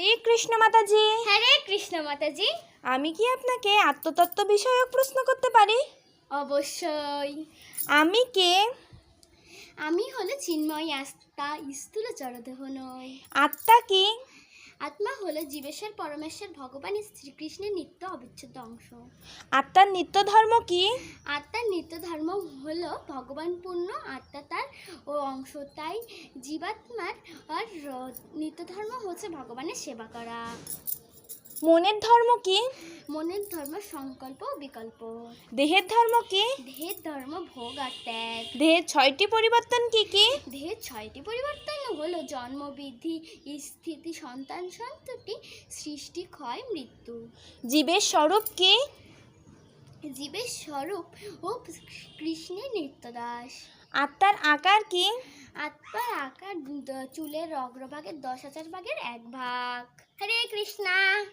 হরে কৃষ্ণ মাতাজি। হরে কৃষ্ণ মাতাজি। আমি কি আপনাকে আত্মতত্ত্ব বিষয়ক প্রশ্ন করতে পারি? অবশ্যই। আমি কে? আমি হলো চিন্ময় আস্তা স্থূল জড়দেহ নই আত্মা কি? আত্মা হলো জীবেশ্বর পরমেশ্বর ভগবান শ্রীকৃষ্ণের নিত্য অবিচ্ছেদ্য অংশ। আত্মার নিত্য ধর্ম কি? আত্মার নিত্য ধর্ম হলো ভগবান পূর্ণ আত্মা তার ও অংশ। তাই জীবাত্মার আর নিত্য ধর্ম হচ্ছে ভগবানের সেবা করা। মনের ধর্ম কি? মনের ধর্ম সংকল্প ও বিকল্প। দেহের ধর্ম কি? দেহের ধর্ম ভোগ আর ত্যাগ। দেহের ছয়টি পরিবর্তন কি কি? দেহের ছয়টি পরিবর্তন হলো জন্ম বৃদ্ধি স্থিতি সন্তান সন্ততি সৃষ্টি ক্ষয় মৃত্যু। জীবের স্বরূপ কি? জীবের স্বরূপ ও কৃষ্ণের নিত্যদাস। আত্মার আকার কি? আত্মার আকার চুলের অগ্রভাগের দশ হাজার ভাগের এক ভাগ। হরে কৃষ্ণা।